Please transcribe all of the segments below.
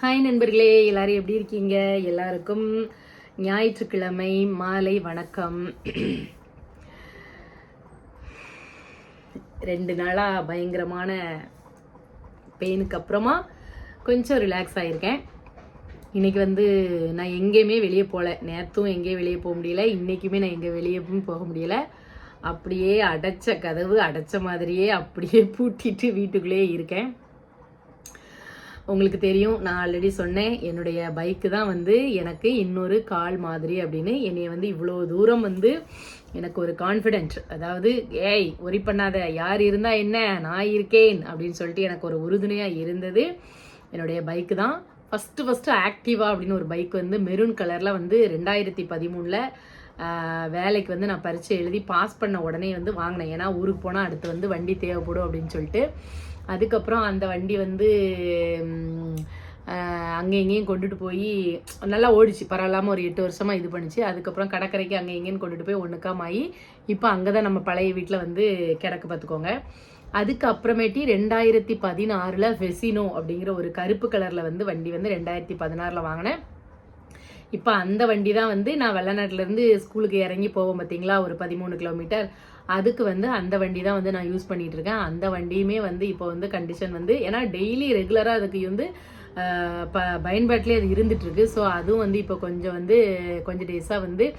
Hi நண்பர்களே. எல்லாரும் எப்படி இருக்கீங்க? எல்லாருக்கும் ஞாயிற்றுக்கிழமை மாலை வணக்கம். ரெண்டு நாளாக பயங்கரமான பெயினுக்கு அப்புறமா கொஞ்சம் ரிலாக்ஸ் ஆகியிருக்கேன் இன்றைக்கி வந்து நான் எங்கேயுமே வெளியே போகல நேற்றும் எங்கேயும் வெளியே போக முடியல. இன்றைக்குமே நான் எங்கே வெளியேவும் போக முடியல. அப்படியே அடைச்ச கதவு அடைச்ச மாதிரியே அப்படியே பூட்டிட்டு வீட்டுக்குள்ளேயே இருக்கேன். உங்களுக்கு தெரியும் நான் ஆல்ரெடி சொன்னேன் என்னுடைய பைக்கு தான் வந்து எனக்கு இன்னொரு கால் மாதிரி அப்படின்னு. என்னைய வந்து இவ்வளோ தூரம் வந்து எனக்கு ஒரு கான்ஃபிடென்ட் அதாவது ஏய் ஒரி பண்ணாத யார் இருந்தால் என்ன நான் இருக்கேன் அப்படின்னு சொல்லிட்டு எனக்கு ஒரு உறுதுணையாக இருந்தது என்னுடைய பைக்கு தான். ஃபஸ்ட்டு ஃபஸ்ட்டு ஆக்டிவா அப்படின்னு ஒரு பைக் வந்து மெரூன் கலரில் வந்து ரெண்டாயிரத்தி பதிமூணில் வேலைக்கு வந்து நான் பரீட்சை எழுதி பாஸ் பண்ண உடனே வந்து வாங்கினேன். ஏன்னா ஊருக்கு போனால் அடுத்து வந்து வண்டி தேவைப்படும் அப்படின்னு சொல்லிட்டு. அதுக்கப்புறம் அந்த வண்டி வந்து அங்கே இங்கேயும் கொண்டுட்டு போய் நல்லா ஓடிச்சு. பரவாயில்லாமல் ஒரு எட்டு வருஷமாக இது பண்ணிச்சு. அதுக்கப்புறம் கடற்கரைக்கு அங்கே இங்கேயும் கொண்டுட்டு போய் ஒன்றுக்காமாயி இப்போ அங்கே தான் நம்ம பழைய வீட்டில் வந்து கிடக்கு பார்த்துக்கோங்க அதுக்கு அப்புறமேட்டி ரெண்டாயிரத்தி பதினாறில் ஃபெசினோ அப்படிங்கிற ஒரு கருப்பு கலரில் வந்து வண்டி வந்து ரெண்டாயிரத்தி பதினாறில் வாங்கினேன். இப்போ அந்த வண்டி தான் வந்து நான் வெள்ளநாட்டிலேருந்து ஸ்கூலுக்கு இறங்கி போவோம் பார்த்தீங்களா ஒரு பதிமூணு கிலோமீட்டர் அதுக்கு வந்து அந்த வண்டி தான் வந்து நான் யூஸ் பண்ணிட்டு இருக்கேன் அந்த வண்டியுமே வந்து இப்போ வந்து கண்டிஷன் வந்து ஏன்னா டெய்லி ரெகுலராக அதுக்கு வந்து ப பயன்பாட்டிலே அது இருந்துட்டு ஸோ அதுவும் வந்து இப்போ கொஞ்சம் வந்து கொஞ்சம் டேஸாக வந்து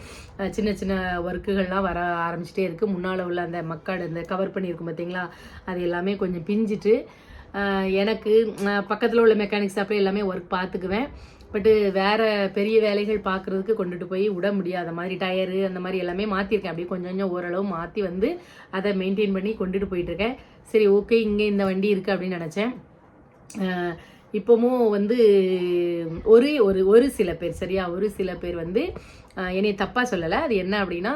சின்ன சின்ன ஒர்க்குகள்லாம் வர ஆரம்பிச்சிட்டே இருக்கு. முன்னால் உள்ள அந்த மக்காடு அந்த கவர் பண்ணியிருக்கும் பார்த்தீங்களா அது எல்லாமே கொஞ்சம் பிஞ்சிட்டு எனக்கு பக்கத்தில் உள்ள மெக்கானிக் ஷாப்பில் எல்லாமே ஒர்க் பார்த்துக்குவேன் பட்டு வேற பெரிய வேலைகள் பார்க்குறதுக்கு கொண்டுட்டு போய் விட முடியாத மாதிரி டயரு அந்த மாதிரி எல்லாமே மாற்றிருக்கேன் அப்படியே கொஞ்சம் கொஞ்சம் ஓரளவு மாற்றி வந்து அதை மெயின்டைன் பண்ணி கொண்டுட்டு போயிட்டுருக்கேன். சரி ஓகே இங்கே இந்த வண்டி இருக்குது அப்படின்னு நினச்சேன். இப்போவும் வந்து ஒரு ஒரு ஒரு சில பேர் சரியா? ஒரு சில பேர் வந்து என்னைய தப்பாக சொல்லலை. அது என்ன அப்படின்னா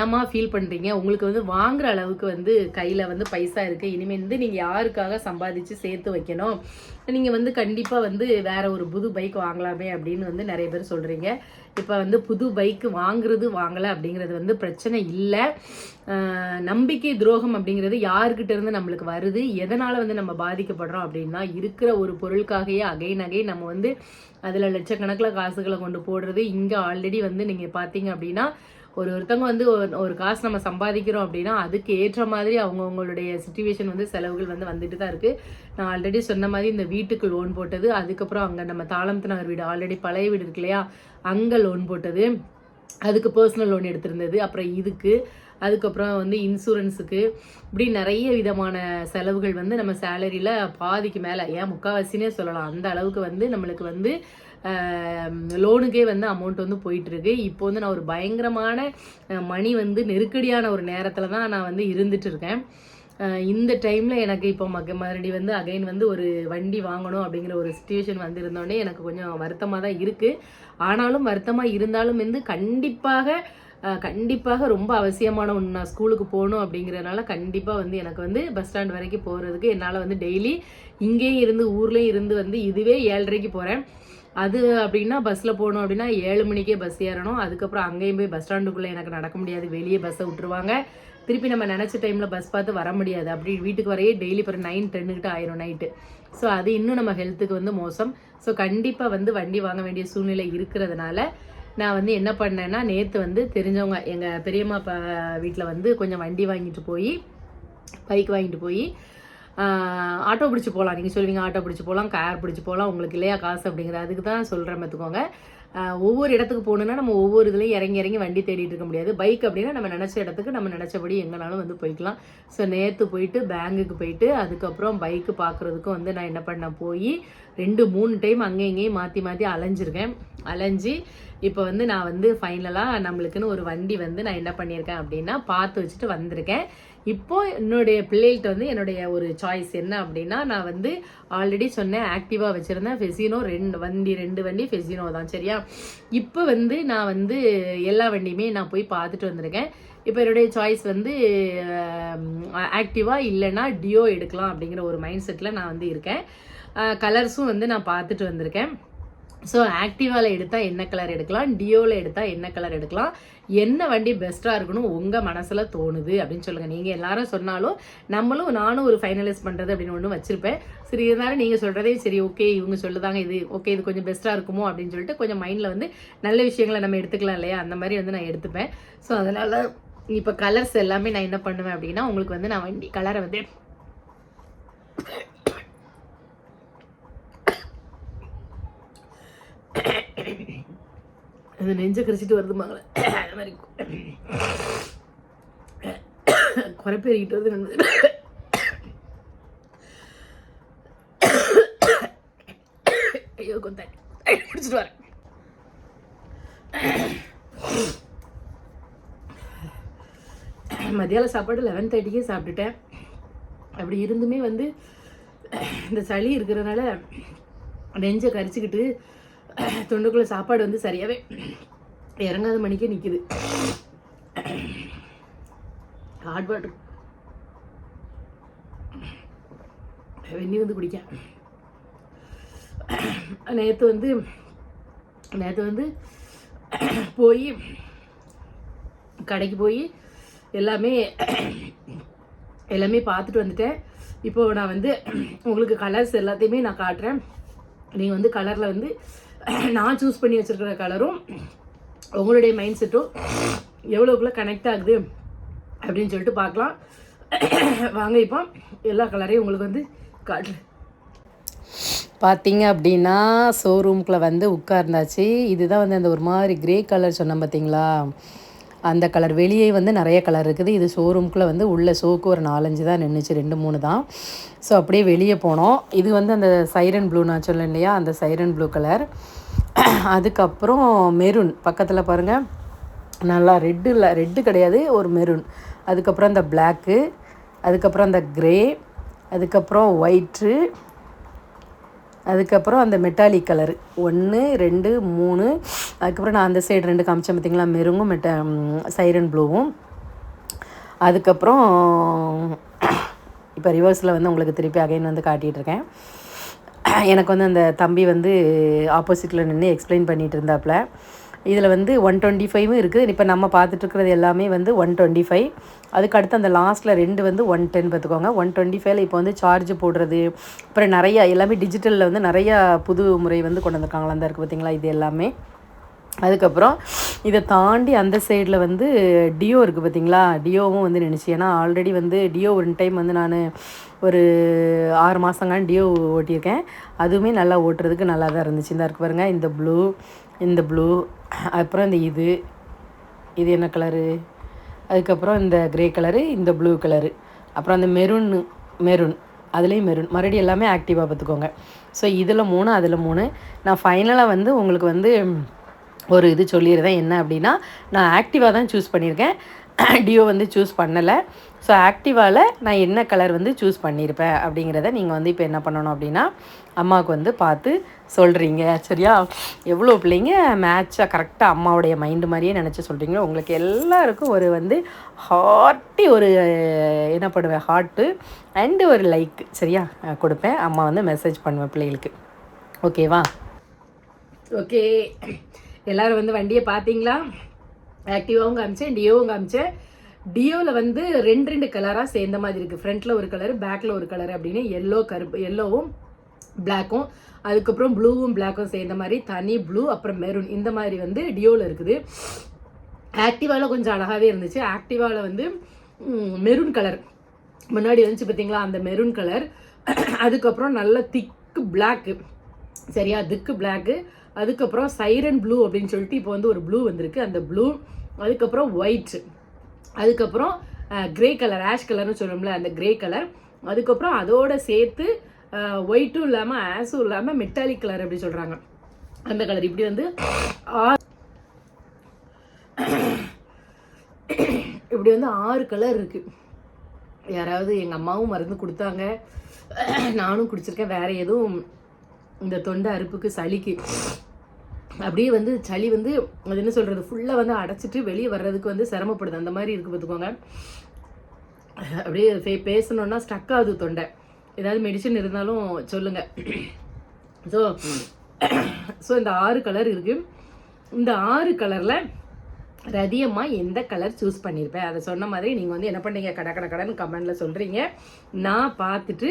ஏமா ஃபீல் பண்ணுறீங்க உங்களுக்கு வந்து வாங்குற அளவுக்கு வந்து கையில் வந்து பைசா இருக்குது இனிமேல் வந்து நீங்கள் யாருக்காக சம்பாதிச்சு சேர்த்து வைக்கணும்? நீங்கள் வந்து கண்டிப்பாக வந்து வேறு ஒரு புது பைக் வாங்கலாமே அப்படின்னு வந்து நிறைய பேர் சொல்கிறீங்க இப்போ வந்து புது பைக் வாங்குறது வாங்கலை அப்படிங்கிறது வந்து பிரச்சனை இல்லை. நம்பிக்கை துரோகம் அப்படிங்கிறது யாருக்கிட்ட இருந்து நம்மளுக்கு வருது? எதனால் வந்து நம்ம பாதிக்கப்படுறோம் அப்படின்னா இருக்கிற ஒரு பொருளுக்காகவே அகைன் அகைன் நம்ம வந்து அதில் லட்சக்கணக்கில் காசுகளை கொண்டு போடுறது. இங்கே ஆல்ரெடி வந்து நீங்கள் பார்த்தீங்க அப்படின்னா ஒரு ஒருத்தவங்க வந்து ஒரு- காசு நம்ம சம்பாதிக்கிறோம் அப்படின்னா அதுக்கு ஏற்ற மாதிரி அவங்கவுங்களுடைய சுச்சுவேஷன் வந்து செலவுகள் வந்து வந்துட்டு தான் இருக்குது நான் ஆல்ரெடி சொன்ன மாதிரி இந்த வீட்டுக்கு லோன் போட்டது அதுக்கப்புறம் அங்கே நம்ம தாளம்த்து நகர் வீடு ஆல்ரெடி பழைய வீடு இருக்கு இல்லையா? அங்கே லோன் போட்டது. அதுக்கு பர்சனல் லோன் எடுத்திருந்தது. அப்புறம் இதுக்கு அதுக்கப்புறம் வந்து இன்சூரன்ஸுக்கு இப்படி நிறைய விதமான செலவுகள் வந்து நம்ம சேலரியில் பாதிக்கு மேலே ஏன் முக்கால்வாசினே சொல்லலாம். அந்த அளவுக்கு வந்து நம்மளுக்கு வந்து லோனுக்கே வந்து அமௌண்ட் வந்து போயிட்டுருக்கு. இப்போ வந்து நான் ஒரு பயங்கரமான மணி வந்து நெருக்கடியான ஒரு நேரத்தில் தான் நான் வந்து இருந்துட்டு இருக்கேன். இந்த டைமில் எனக்கு இப்போ மக மறுபடி வந்து அகைன் வந்து ஒரு வண்டி வாங்கணும் அப்படிங்கிற ஒரு சுச்சுவேஷன் வந்து இருந்தோடனே எனக்கு கொஞ்சம் வருத்தமாக தான் இருக்குது ஆனாலும் வருத்தமாக இருந்தாலும் வந்து கண்டிப்பாக கண்டிப்பாக ரொம்ப அவசியமான ஒன்று நான் ஸ்கூலுக்கு போகணும் அப்படிங்கிறதுனால கண்டிப்பாக வந்து எனக்கு வந்து பஸ் ஸ்டாண்ட் வரைக்கும் போகிறதுக்கு என்னால் வந்து டெய்லி இங்கேயும் இருந்து ஊர்லேயும் இருந்து வந்து இதுவே ஏழரைக்கு போகிறேன் அது அப்படின்னா பஸ்ஸில் போகணும் அப்படின்னா ஏழு மணிக்கே பஸ் ஏறணும். அதுக்கப்புறம் அங்கேயும் போய் பஸ் ஸ்டாண்டுக்குள்ளே எனக்கு நடக்க முடியாது. வெளியே பஸ்ஸை விட்டுருவாங்க. திருப்பி நம்ம நினச்ச டைமில் பஸ் பார்த்து வர முடியாது. அப்படி வீட்டுக்கு வரையே டெய்லி ஒரு நைன் டென்னுக்கிட்ட ஆயிரும் நைட்டு ஸோ அது இன்னும் நம்ம ஹெல்த்துக்கு வந்து மோசம். ஸோ கண்டிப்பாக வந்து வண்டி வாங்க வேண்டிய சூழ்நிலை இருக்கிறதுனால நான் வந்து என்ன பண்ணேன்னா நேற்று வந்து தெரிஞ்சவங்க எங்கள் பெரியம்மா வீட்டில் வந்து கொஞ்சம் வண்டி வாங்கிட்டு போய் பைக் வாங்கிட்டு போய் ஆட்டோ பிடிச்சி போகலாம் நீங்கள் சொல்லுவீங்க ஆட்டோ பிடிச்சி போகலாம் கார் பிடிச்சி போகலாம் உங்களுக்கு இல்லையா காசு அப்படிங்கிற அதுக்கு தான் சொல்கிறேன் பார்த்துக்கோங்க ஒவ்வொரு இடத்துக்கு போகணுன்னா நம்ம ஒவ்வொரு இதுலையும் இறங்கி இறங்கி வண்டி தேடிட்டு இருக்க முடியாது. பைக் அப்படின்னா நம்ம நினச்ச இடத்துக்கு நம்ம நினச்சபடி எங்கனாலும் வந்து போய்க்கலாம். ஸோ நேற்று போயிட்டு பேங்குக்கு போயிட்டு அதுக்கப்புறம் பைக்கு பார்க்குறதுக்கும் வந்து நான் என்ன பண்ணேன்? போய் ரெண்டு மூணு டைம் அங்கே இங்கேயும் மாற்றி மாற்றி அலைஞ்சிருக்கேன். அலைஞ்சு இப்போ வந்து நான் வந்து ஃபைனலாக நம்மளுக்குன்னு ஒரு வண்டி வந்து நான் என்ன பண்ணியிருக்கேன் அப்படின்னா பார்த்து வச்சுட்டு வந்திருக்கேன். இப்போ என்னுடைய பிள்ளைகள்கிட்ட வந்து என்னுடைய ஒரு சாய்ஸ் என்ன அப்படின்னா நான் வந்து ஆல்ரெடி சொன்னேன் ஆக்டிவாக வச்சுருந்தேன் ஃபெசினோ ரெண்டு வண்டி ரெண்டு வண்டி ஃபெசினோ தான் சரியா? இப்போ வந்து நான் வந்து எல்லா வண்டியுமே நான் போய் பார்த்துட்டு வந்திருக்கேன். இப்போ என்னுடைய சாய்ஸ் வந்து ஆக்டிவாக இல்லைன்னா டியோ எடுக்கலாம் அப்படிங்கிற ஒரு மைண்ட் செட்டில் நான் வந்து இருக்கேன். கலர்ஸும் வந்து நான் பார்த்துட்டு வந்திருக்கேன். ஸோ ஆக்டிவாவில் எடுத்தால் என்ன கலர் எடுக்கலாம்? டியோவில் எடுத்தால் என்ன கலர் எடுக்கலாம்? என்ன வண்டி பெஸ்ட்டாக இருக்கணும் உங்கள் மனசில் தோணுது அப்படின்னு சொல்லுங்கள் நீங்கள் எல்லாரும் சொன்னாலும் நம்மளும் நானும் ஒரு ஃபைனலைஸ் பண்ணுறது அப்படின்னு ஒன்று வச்சுருப்பேன். சரி இருந்தாலும் நீங்கள் சொல்கிறதே சரி ஓகே இவங்க சொல்லுதாங்க இது ஓகே இது கொஞ்சம் பெஸ்ட்டாக இருக்குமோ அப்படின்னு சொல்லிட்டு கொஞ்சம் மைண்டில் வந்து நல்ல விஷயங்களை நம்ம எடுத்துக்கலாம் இல்லையா? அந்த மாதிரி வந்து நான் எடுத்துப்பேன். ஸோ அதனால் இப்போ கலர்ஸ் எல்லாமே நான் என்ன பண்ணுவேன் அப்படின்னா உங்களுக்கு வந்து நான் வண்டி கலரை வந்து அந்த நெஞ்சை கரிச்சிட்டு வருதுமாங்களே அது மாதிரி குறைப்பேறிக்கிட்டு வருது நெஞ்சு. ஐயோ கொஞ்சம் தண்ணி குடிச்சிட்டு வரேன். மத்தியானம் சாப்பாடு லெவன் தேர்ட்டிக்கே சாப்பிட்டுட்டேன். அப்படி இருந்துமே வந்து இந்த சளி இருக்கிறதுனால நெஞ்சை கரிச்சுக்கிட்டு தொண்டுக்குள்ள சாப்பாடு வந்து சரியாவே இறங்காத மணிக்கே நிற்குது ஹாட் வாட்டர் வெந்நி வந்து குடிக்க. நேற்று வந்து நேற்று வந்து போய் கடைக்கு போய் எல்லாமே எல்லாமே பார்த்துட்டு வந்துட்டேன். இப்போ நான் வந்து உங்களுக்கு கலர்ஸ் எல்லாத்தையுமே நான் காட்டுறேன். நீங்கள் வந்து கலரில் வந்து நான் சூஸ் பண்ணி வச்சுருக்கிற கலரும் உங்களுடைய மைண்ட் செட்டும் எவ்வளோக்குள்ளே கனெக்ட் ஆகுது அப்படின்னு சொல்லிட்டு பார்க்கலாம். வாங்க இப்போ எல்லா கலரையும் உங்களுக்கு வந்து காட்டுறேன். பார்த்தீங்க அப்படின்னா ஷோரூம்குள்ளே வந்து உட்கார்ந்தாச்சு. இதுதான் வந்து அந்த ஒரு மாதிரி கிரே கலர் சொன்னேன் பார்த்தீங்களா அந்த கலர். வெளியே வந்து நிறைய கலர் இருக்குது. இது ஷோரூம்குள்ளே வந்து உள்ள ஷோக்கு ஒரு நாலஞ்சு தான் நின்றுச்சு ரெண்டு மூணு தான். ஸோ அப்படியே வெளியே போனோம். இது வந்து அந்த சைரன் ப்ளூ நான் சொன்னேன் இல்லையா? அந்த சைரன் ப்ளூ கலர் அதுக்கப்புறம் மெரூன் பக்கத்தில் பாருங்கள் நல்லா ரெட்டு இல்லை ரெட்டு கிடையாது. ஒரு மெரூன் அதுக்கப்புறம் அந்த பிளாக்கு அதுக்கப்புறம் அந்த க்ரே அதுக்கப்புறம் ஒயிட்டு அதுக்கப்புறம் அந்த மெட்டாலிக் கலரு. ஒன்று ரெண்டு மூணு. அதுக்கப்புறம் நான் அந்த சைடு ரெண்டு காமிச்சேன் பார்த்தீங்களா மெருங்கும் மெட்ட சைரன் ப்ளூவும் அதுக்கப்புறம் இப்போ ரிவர்ஸில் வந்து உங்களுக்கு திருப்பி அகைன் வந்து காட்டிகிட்ருக்கேன் எனக்கு வந்து அந்த தம்பி வந்து ஆப்போசிட்டில் நின்று எக்ஸ்பிளைன் பண்ணிகிட்டு இருந்தாப்புல இதில் வந்து ஒன் டுவெண்ட்டி ஃபைவும் இருக்குது. இப்போ நம்ம பார்த்துட்ருக்கிறது எல்லாமே வந்து ஒன் டுவெண்ட்டி ஃபைவ் அதுக்கு அடுத்து அந்த லாஸ்ட்டில் ரெண்டு வந்து ஒன் டென் பார்த்துக்கோங்க. ஒன் டுவெண்ட்டி ஃபைவ்ல இப்போ வந்து சார்ஜ் போடுறது. அப்புறம் நிறையா எல்லாமே டிஜிட்டலில் வந்து நிறையா புது முறை வந்து கொண்டு வந்திருக்காங்களா தான் இருக்குது பார்த்தீங்களா? இது எல்லாமே. அதுக்கப்புறம் இதை தாண்டி அந்த சைடில் வந்து டியோ இருக்குது பார்த்தீங்களா? டியோவும் வந்து நினச்சி ஏன்னா ஆல்ரெடி வந்து டியோ ஒன் டைம் வந்து நான் ஒரு ஆறு மாதங்கான டியோ ஓட்டியிருக்கேன். அதுவுமே நல்லா ஓட்டுறதுக்கு நல்லா தான் இருந்துச்சு. இந்த இருக்கு பாருங்கள் இந்த ப்ளூ இந்த ப்ளூ அப்புறம் இந்த இது இது என்ன கலரு அதுக்கப்புறம் இந்த க்ரே கலரு இந்த ப்ளூ கலரு அப்புறம் அந்த மெரூன்னு மெரூன் அதுலேயும் மெரூன் மறுபடியும் எல்லாமே ஆக்டிவாக பார்த்துக்கோங்க. ஸோ இதில் மூணு அதில் மூணு. நான் ஃபைனலாக வந்து உங்களுக்கு வந்து ஒரு இது சொல்லிடுறேன். என்ன அப்படின்னா நான் ஆக்டிவாக தான் சூஸ் பண்ணியிருக்கேன். டியோ வந்து சூஸ் பண்ணலை. ஸோ ஆக்டிவாவில் நான் என்ன கலர் வந்து சூஸ் பண்ணியிருப்பேன் அப்படிங்கிறத நீங்கள் வந்து இப்போ என்ன பண்ணணும் அப்படின்னா அம்மாவுக்கு வந்து பார்த்து சொல்கிறீங்க சரியா? எவ்வளோ பிள்ளைங்க மேட்சாக கரெக்டாக அம்மாவுடைய மைண்டு மாதிரியே நினச்சி சொல்கிறீங்களோ உங்களுக்கு எல்லாருக்கும் ஒரு வந்து ஹார்ட்டி ஒரு என்ன பண்ணுவேன் ஹார்ட்டு அண்டு ஒரு லைக் சரியா? கொடுப்பேன். அம்மா வந்து மெசேஜ் பண்ணுவேன் பிள்ளைகளுக்கு. ஓகேவா ஓகே எல்லோரும் வந்து வண்டியை பார்த்தீங்களா? ஆக்டிவாகவும் காமிச்சேன் டியோவும் காமிச்சேன். டியோவில் வந்து ரெண்டு ரெண்டு கலராக சேர்ந்த மாதிரி இருக்குது ஃப்ரண்ட்டில் ஒரு கலர் பேக்கில் ஒரு கலர் அப்படின்னு எல்லோ கருப்பு எல்லோவும் பிளாக்கும் அதுக்கப்புறம் ப்ளூவும் பிளாக்கும் சேர்ந்த மாதிரி தனி ப்ளூ அப்புறம் மெரூன் இந்த மாதிரி வந்து டியோவில் இருக்குது. ஆக்டிவாவில் கொஞ்சம் அழகாகவே இருந்துச்சு. ஆக்டிவாவில் வந்து மெரூன் கலர் முன்னாடி வந்துச்சு பார்த்தீங்களா அந்த மெரூன் கலர் அதுக்கப்புறம் நல்ல திக்கு பிளாக்கு சரியா திக்கு பிளாக்கு அதுக்கப்புறம் சைரன் ப்ளூ அப்படின்னு சொல்லிட்டு இப்போ வந்து ஒரு ப்ளூ வந்திருக்கு. அந்த ப்ளூ அதுக்கப்புறம் ஒயிட் அதுக்கப்புறம் கிரே கலர் ஆஷ் கலர்னு சொல்லுவோம்ல அந்த கிரே கலர் அதுக்கப்புறம் அதோட சேர்த்து ஒயிட்டும் இல்லாமல் ஆஸும் இல்லாமல் மெட்டாலிக் கலர் அப்படி சொல்கிறாங்க அந்த கலர் இப்படி வந்து ஆறு இப்படி வந்து ஆறு கலர் இருக்குது யாராவது எங்கள் அம்மாவும் மருந்து கொடுத்தாங்க. நானும் குடிச்சிருக்கேன். வேறு எதுவும் இந்த தொண்டை அறுப்புக்கு சளிக்கு. அப்படியே வந்து சளி வந்து அது என்ன சொல்கிறது ஃபுல்லாக வந்து அடைச்சிட்டு வெளியே வர்றதுக்கு வந்து சிரமப்படுது. அந்த மாதிரி இருக்குது பார்த்துக்கோங்க. அப்படியே பே- பேசணுன்னா ஸ்டக் ஆகுது தொண்டை. ஏதாவது மெடிசன் இருந்தாலும் சொல்லுங்கள் ஸோ ஸோ இந்த ஆறு கலர் இருக்குது இந்த ஆறு கலரில் ரதியமாக எந்த கலர் சூஸ் பண்ணியிருப்பேன் அதை சொன்ன மாதிரி நீங்கள் வந்து என்ன பண்ணீங்க? கட கட கடன் கமெண்டில் சொல்கிறீங்க நான் பார்த்துட்டு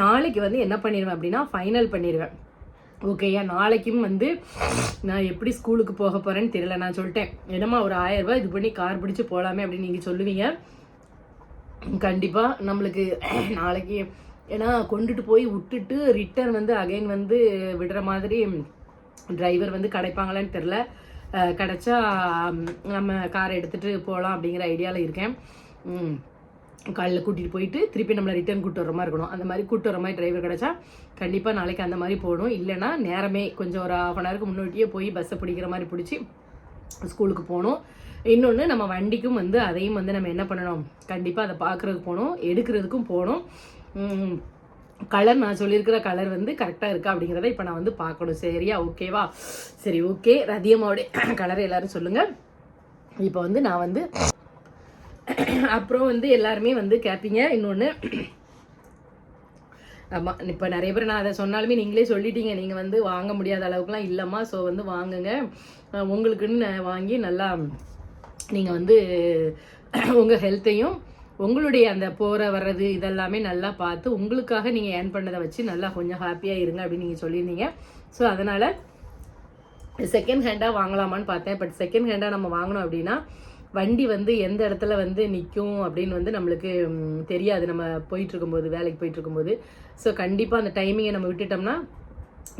நாளைக்கு வந்து என்ன பண்ணிடுவேன் அப்படின்னா ஃபைனல் பண்ணிடுவேன் ஓகேயா நாளைக்கும் வந்து நான் எப்படி ஸ்கூலுக்கு போக போகிறேன்னு தெரியல. நான் சொல்லிட்டேன். என்னம்மா ஒரு ஆயிரம் ரூபாய் இது பண்ணி கார் பிடிச்சி போகலாமே அப்படின்னு நீங்கள் சொல்லுவீங்க. கண்டிப்பாக நம்மளுக்கு நாளைக்கு ஏன்னா கொண்டுட்டு போய் விட்டுட்டு ரிட்டர்ன் வந்து அகைன் வந்து விடுற மாதிரி டிரைவர் வந்து கிடைப்பாங்களான்னு தெரில கிடச்சா கிடைச்சா நம்ம காரை எடுத்துகிட்டு போகலாம் அப்படிங்கிற ஐடியாவில் இருக்கேன். காலையில் காலைல கூட்டிகிட்டு போயிட்டு திருப்பி நம்மளை ரிட்டர்ன் கூட்டு வர மாதிரி இருக்கணும். அந்த மாதிரி கூட்டு வர மாதிரி டிரைவர் கிடைச்சா கண்டிப்பாக நாளைக்கு அந்த மாதிரி போகணும். இல்லைன்னா நேரமே கொஞ்சம் ஒரு ஹாஃப் அன் ஹவருக்கு முன்னாடியே போய் பஸ்ஸை பிடிக்கிற மாதிரி பிடிச்சி ஸ்கூலுக்கு போகணும். இன்னொன்று நம்ம வண்டிக்கும் வந்து அதையும் வந்து நம்ம என்ன பண்ணணும்? கண்டிப்பாக அதை பார்க்குறதுக்கு போகணும். எடுக்கிறதுக்கும் போகணும். கலர் நான் சொல்லியிருக்கிற கலர் வந்து கரெக்டாக இருக்கா அப்படிங்கிறத இப்போ நான் வந்து பார்க்கணும். சரியா? ஓகேவா சரி ஓகே ரதியம்மாவுடைய கலர் எல்லோரும் சொல்லுங்கள் இப்போ வந்து நான் வந்து அப்புறம் வந்து எல்லாருமே வந்து கேட்பீங்க இன்னொன்று ஆமாம் இப்போ நிறைய பேர் நான் அதை சொன்னாலுமே நீங்களே சொல்லிட்டீங்க. நீங்கள் வந்து வாங்க முடியாத அளவுக்குலாம் இல்லைம்மா ஸோ வந்து வாங்குங்க. உங்களுக்குன்னு நான் வாங்கி நல்லா நீங்கள் வந்து உங்கள் ஹெல்த்தையும் உங்களுடைய அந்த போகிற வர்றது இதெல்லாமே நல்லா பார்த்து உங்களுக்காக நீங்கள் ஏர்ன் பண்ணதை வச்சு நல்லா கொஞ்சம் ஹாப்பியாக இருங்க அப்படின்னு நீங்கள் சொல்லியிருந்தீங்க. ஸோ அதனால் செகண்ட் ஹேண்டாக வாங்கலாமான்னு பார்த்தேன். பட் செகண்ட் ஹேண்டாக நம்ம வாங்கினோம் அப்படின்னா வண்டி வந்து எந்த இடத்துல வந்து நிற்கும் அப்படின்னு வந்து நம்மளுக்கு தெரியாது. நம்ம போயிட்டுருக்கும்போது வேலைக்கு போயிட்டு இருக்கும்போது. ஸோ கண்டிப்பாக அந்த டைமிங்கை நம்ம விட்டுட்டோம்னா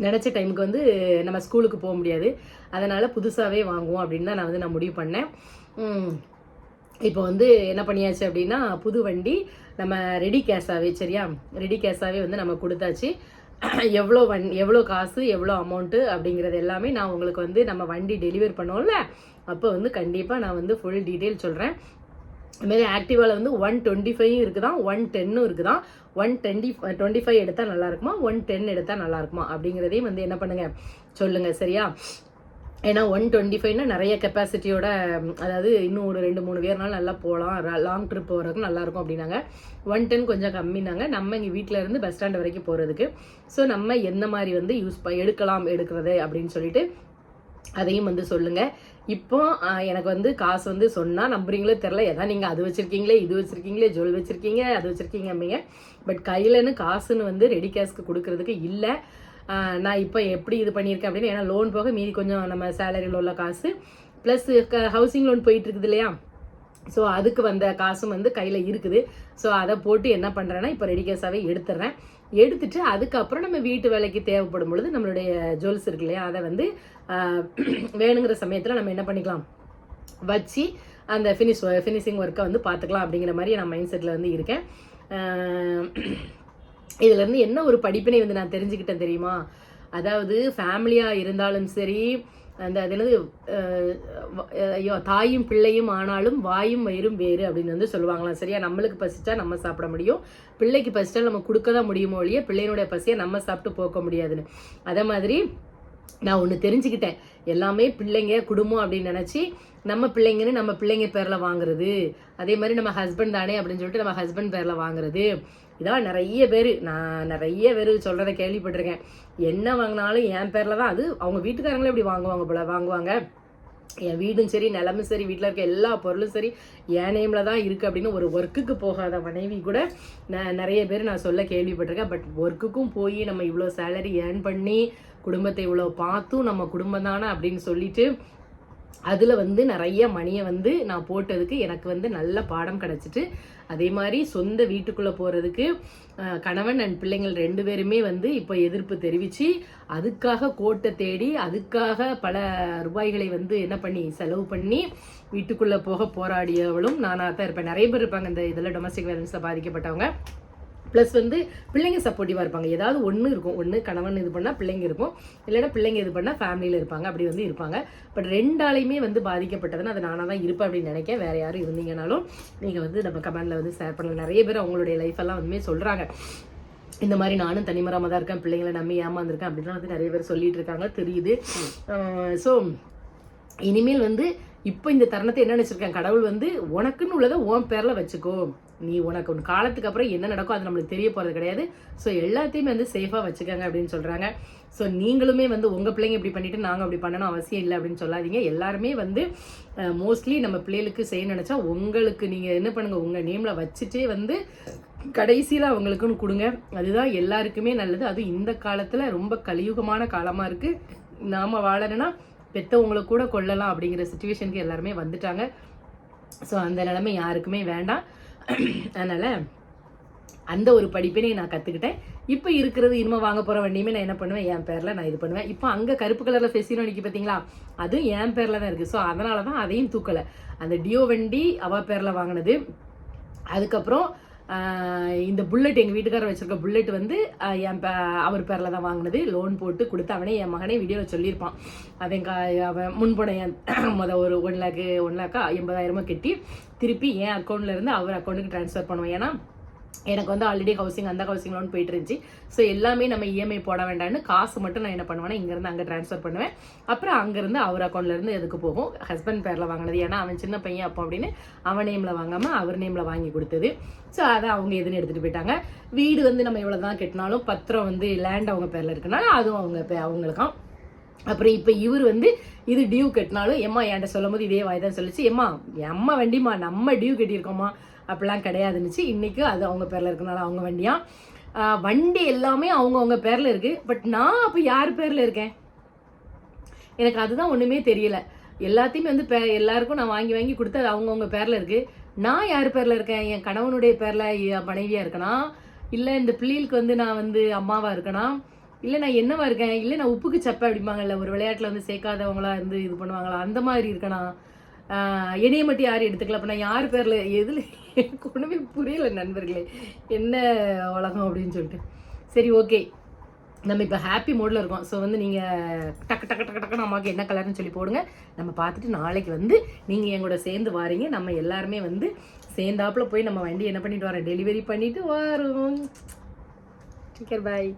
நினச்ச டைமுக்கு வந்து நம்ம ஸ்கூலுக்கு போக முடியாது. அதனால் புதுசாகவே வாங்குவோம் அப்படின்னு தான் நான் வந்து நான் முடிவு பண்ணேன். இப்போ வந்து என்ன பண்ணியாச்சு அப்படின்னா புது வண்டி நம்ம ரெடி கேஷாகவே சரியா? ரெடி கேஷாகவே வந்து நம்ம கொடுத்தாச்சு. எவ்வளோ வண் எவ்வளோ காசு எவ்வளோ அமௌண்ட்டு அப்படிங்கிறது எல்லாமே நான் உங்களுக்கு வந்து நம்ம வண்டி டெலிவர் பண்ணோம்ல அப்போ வந்து கண்டிப்பாக நான் வந்து ஃபுல் டீட்டெயில் சொல்கிறேன் இதுமாரி ஆக்டிவாவில் வந்து ஒன் டுவெண்ட்டி ஃபைவ் இருக்குதான் ஒன் டென்னும் இருக்குதான் ஒன் டுவெண்ட்டி டுவெண்ட்டி ஃபைவ் எடுத்தால் நல்லா இருக்குமா? ஒன் டென் எடுத்தால் நல்லா இருக்குமா? அப்படிங்கிறதையும் வந்து என்ன பண்ணுங்கள் சொல்லுங்கள் சரியா? ஏன்னா ஒன் டுவெண்ட்டி ஃபைவ்னா நிறைய கெப்பாசிட்டியோட அதாவது இன்னும் ஒரு ரெண்டு மூணு பேர்னால நல்லா போகலாம் லாங் ட்ரிப் போகிறதுக்கு நல்லாயிருக்கும் அப்படின்னாங்க. ஒன் டென் கொஞ்சம் கம்மினாங்க நம்ம இங்கே வீட்டில் இருந்து பஸ் ஸ்டாண்ட் வரைக்கும் போகிறதுக்கு ஸோ நம்ம எந்த மாதிரி வந்து யூஸ் ப எடுக்கலாம் எடுக்கிறது அப்படின்னு சொல்லிட்டு அதையும் வந்து சொல்லுங்க. இப்போ எனக்கு வந்து காசு வந்து சொன்னால் நம்புறீங்களோ தெரில எதான் நீங்கள் அது வச்சுருக்கீங்களே இது வச்சுருக்கீங்களே ஜுவல் வச்சுருக்கீங்க அது வச்சுருக்கீங்க அப்படிங்க பட் கையிலன்னு காசுன்னு வந்து ரெடி கேஷ்க்கு கொடுக்கறதுக்கு இல்லை. நான் இப்போ எப்படி இது பண்ணியிருக்கேன் அப்படின்னு ஏன்னா லோன் போக மீதி கொஞ்சம் நம்ம சேலரியில் உள்ள காசு. ப்ளஸ் ஹவுசிங் லோன் போயிட்டு இருக்குது இல்லையா? ஸோ அதுக்கு வந்த காசும் வந்து கையில் இருக்குது. ஸோ அதை போட்டு என்ன பண்ணுறேன்னா இப்போ ரெடி கேஸாகவே எடுத்துடுறேன் எடுத்துட்டு அதுக்கப்புறம் நம்ம வீட்டு வேலைக்கு தேவைப்படும் பொழுது நம்மளுடைய ஜுவல்ஸ் இருக்கு இல்லையா அதை வந்து வேணுங்கிற சமயத்தில் நம்ம என்ன பண்ணிக்கலாம்? வச்சு அந்த ஃபினிஷ் ஃபினிஷிங் ஒர்க்கை வந்து பார்த்துக்கலாம் அப்படிங்கிற மாதிரி நான் மைண்ட் செட்டில் வந்து இருக்கேன். இதுலேருந்து என்ன ஒரு படிப்பினை வந்து நான் தெரிஞ்சுக்கிட்டேன் தெரியுமா? அதாவது ஃபேமிலியாக இருந்தாலும் சரி அந்த அது என்னது ஐயோ தாயும் பிள்ளையும் ஆனாலும் வாயும் வயிறும் வேறு அப்படின்னு வந்து சொல்லுவாங்களாம். சரியா? நம்மளுக்கு பசிச்சா நம்ம சாப்பிட முடியும். பிள்ளைக்கு பசிச்சா நம்ம கொடுக்க தான் முடியுமோ ஒழிய பிள்ளையினுடைய பசியை நம்ம சாப்பிட்டு போக்க முடியாதுன்னு. அதே மாதிரி நான் ஒன்று தெரிஞ்சுக்கிட்டேன். எல்லாமே பிள்ளைங்க குடும்பம் அப்படின்னு நினச்சி நம்ம பிள்ளைங்கன்னு நம்ம பிள்ளைங்க பேரில் வாங்குறது. அதே மாதிரி நம்ம ஹஸ்பண்ட் தானே அப்படின்னு சொல்லிட்டு நம்ம ஹஸ்பண்ட் பேரில் வாங்குறது. இதான் நிறைய பேர் நான் நிறைய பேர் சொல்கிறத கேள்விப்பட்டிருக்கேன். என்ன வாங்கினாலும் என் பேரில் தான் அது அவங்க வீட்டுக்காரங்களே இப்படி வாங்குவாங்க போல வாங்குவாங்க. என் வீடும் சரி நிலமும் சரி வீட்டில் இருக்க எல்லா பொருளும் சரி என் நேமில் தான் இருக்குது அப்படின்னு ஒரு ஒர்க்குக்கு போகாத மனைவி கூட நான் நிறைய பேர் நான் சொல்ல கேள்விப்பட்டிருக்கேன். பட் ஒர்க்குக்கும் போய் நம்ம இவ்வளோ சேலரி ஏர்ன் பண்ணி குடும்பத்தை இவ்வளோ பார்த்தும் நம்ம குடும்பம் தானே அப்படின்னு சொல்லிட்டு அதில் வந்து நிறைய மணியை வந்து நான் போட்டதுக்கு எனக்கு வந்து நல்ல பாடம் கிடச்சிட்டு அதே மாதிரி சொந்த வீட்டுக்குள்ளே போகிறதுக்கு கணவன் அண்ட் பிள்ளைங்கள் ரெண்டு பேருமே வந்து இப்போ எதிர்ப்பு தெரிவித்து அதுக்காக கோட்டை தேடி அதுக்காக பல ரூபாய்களை வந்து என்ன பண்ணி செலவு பண்ணி வீட்டுக்குள்ளே போக போராடியவளும் நானாக தான் இருப்பேன். நிறைய பேர் இருப்பாங்க இந்த இதில் டொமஸ்டிக் வேலன்ஸில் பாதிக்கப்பட்டவங்க. ப்ளஸ் வந்து பிள்ளைங்க சப்போர்ட்டிவாக இருப்பாங்க. ஏதாவது ஒன்று இருக்கும். ஒன்று கணவன் இது பண்ணால் பிள்ளைங்க இருக்கும். இல்லைன்னா பிள்ளைங்க இது பண்ணால் ஃபேமிலியில் இருப்பாங்க. அப்படி வந்து இருப்பாங்க. பட் ரெண்டாலையுமே வந்து பாதிக்கப்பட்டதுன்னு அது நானாக தான் இருப்பேன் அப்படின்னு நினைக்கிறேன் வேறு யாரும் இருந்தீங்கனாலும் நீங்கள் வந்து நம்ம கமெண்டில் வந்து ஷேர் பண்ணலாம் நிறைய பேர் அவங்களுடைய லைஃப் எல்லாம் வந்து சொல்கிறாங்க இந்த மாதிரி நானும் தனிமரமாக தான் இருக்கேன். பிள்ளைங்களை நம்பி ஏமாந்துருக்கேன் அப்படின்லாம் வந்து நிறைய பேர் சொல்லிட்டு இருக்காங்க. தெரியுது. ஸோ இனிமேல் வந்து இப்போ இந்த தருணத்தை என்ன நினச்சிருக்கேன்? கடவுள் வந்து உனக்குன்னு உள்ளதை உன் பேரில் வச்சுக்கோ. நீ உனக்கு ஒரு காலத்துக்கு அப்புறம் என்ன நடக்கும் அது நம்மளுக்கு தெரிய போகிறது கிடையாது. ஸோ எல்லாத்தையுமே வந்து சேஃபாக வச்சுக்கோங்க அப்படின்னு சொல்கிறாங்க ஸோ நீங்களுமே வந்து உங்கள் பிள்ளைங்க இப்படி பண்ணிட்டு நாங்கள் அப்படி பண்ணணும் அவசியம் இல்லை அப்படின்னு சொல்லாதீங்க. எல்லாருமே வந்து மோஸ்ட்லி நம்ம பிள்ளைகளுக்கு செய்ய நினச்சா உங்களுக்கு நீங்கள் என்ன பண்ணுங்கள் உங்கள் நேமில் வச்சுட்டே வந்து கடைசியில் அவங்களுக்குன்னு கொடுங்க. அதுதான் எல்லாருக்குமே நல்லது. அதுவும் இந்த காலத்தில் ரொம்ப கலியுகமான காலமாக இருக்குது நாம் வாழணும்னா பெற்றவங்களை கூட கொள்ளலாம் அப்படிங்கிற சுச்சுவேஷனுக்கு எல்லாருமே வந்துட்டாங்க. ஸோ அந்த நிலைமை யாருக்குமே வேண்டாம். அதனால் அந்த ஒரு படிப்பினை நான் கற்றுக்கிட்டேன் இப்போ இருக்கிறது இனிமே வாங்க போகிற வண்டியுமே நான் என்ன பண்ணுவேன்? என் பேரில் நான் இது பண்ணுவேன். இப்போ அங்கே கருப்பு கலரில் ஃபெசினோ நிற்கி பார்த்தீங்களா அதுவும் என் பேரில் தான் இருக்குது ஸோ அதனால தான் அதையும் தூக்கலை. அந்த டியோ வண்டி அவள் பேரில் வாங்கினது. அதுக்கப்புறம் இந்த புல்லட் எங்கள் வீட்டுக்காரர் வச்சிருக்க புல்லட் வந்து என் பே அவர் பேரில் தான் வாங்கினது. லோன் போட்டு கொடுத்து அவனே என் மகனே வீடியோவில் சொல்லியிருப்பான். அவன் கா அவன் முன்போன என் மொதல் ஒரு ஒன் லேக்கு ஒன் லேக்கா எண்பதாயிரமா கட்டி திருப்பி என் அக்கௌண்ட்லேருந்து அவர் அக்கௌண்ட்டுக்கு ட்ரான்ஸ்ஃபர் பண்ணுவேன். ஏன்னா எனக்கு வந்து ஆல்ரெடி ஹவுசிங் அந்த ஹவுசிங் லோன் போயிட்டு இருந்துச்சு ஸோ எல்லாமே நம்ம இஎம்ஐ போட வேண்டாம்னு காசு மட்டும் நான் என்ன பண்ணுவேன்னா இங்கேருந்து அங்கே ட்ரான்ஸ்ஃபர் பண்ணுவேன். அப்புறம் அங்கேருந்து அவர் அக்கௌண்ட்லேருந்து எதுக்கு போகும்? ஹஸ்பண்ட் பேரில் வாங்கினது. ஏன்னா அவன் சின்ன பையன் அப்போ அப்படின்னு அவன் நேமில் வாங்காமல் அவர் நேமில் வாங்கி கொடுத்தது. ஸோ அதை அவங்க எதுன்னு எடுத்துகிட்டு போயிட்டாங்க. வீடு வந்து நம்ம எவ்வளோ தான் கட்டினாலும் பத்திரம் வந்து லேண்ட் அவங்க பேரில் இருக்கனால அதுவும் அவங்க அவங்களுக்கும். அப்புறம் இப்போ இவர் வந்து இது டியூ கட்டினாலும் எம்மா என்கிட்ட சொல்லும் போது இதே வாய் தான் சொல்லிச்சு. எம்மா எம்மா வண்டிம்மா நம்ம டியூ கட்டியிருக்கோமா அப்படிலாம் கிடையாதுன்னுச்சு. இன்றைக்கும் அது அவங்க பேரில் இருக்கனால அவங்க வண்டியாக வண்டி எல்லாமே அவங்கவுங்க பேரில் இருக்குது பட் நான் அப்போ யார் பேரில் இருக்கேன்? எனக்கு அதுதான் ஒன்றுமே தெரியல. எல்லாத்தையுமே வந்து பே எல்லாருக்கும் நான் வாங்கி வாங்கி கொடுத்து அது அவங்கவுங்க பேரில் இருக்குது நான் யார் பேரில் இருக்கேன்? என் கணவனுடைய பேரில் என் மனைவியாக இருக்கனா? இல்லை இந்த பிள்ளைகளுக்கு வந்து நான் வந்து அம்மாவாக இருக்கனா? இல்லை நான் என்னவா இருக்கேன்? இல்லை நான் உப்புக்கு சப்பை அப்படிம்பாங்கல்ல ஒரு விளையாட்டில் வந்து சேர்க்காதவங்களா இருந்து இது பண்ணுவாங்களா? அந்த மாதிரி இருக்கனா? ஆஹ் யார் மட்டும் அப்போ நான் யார் பேரில் எதில் எனக்கு ஒன்றுமே புரியலை நண்பர்களே. என்ன உலகம் அப்படின்னு சொல்லிட்டு. சரி ஓகே. நம்ம இப்போ ஹாப்பி மோடில் இருக்கோம். ஸோ வந்து நீங்கள் டக்கு டக்கு டக்கு டக்கு அம்மாவுக்கு என்ன கலர்னு சொல்லி போடுங்க. நம்ம பார்த்துட்டு நாளைக்கு வந்து நீங்கள் எங்கூட சேர்ந்து வாரீங்க. நம்ம எல்லாருமே வந்து சேர்ந்தாப்புல போய் நம்ம வண்டி என்ன பண்ணிட்டு வரோம்? டெலிவரி பண்ணிட்டு வரோம் பாய்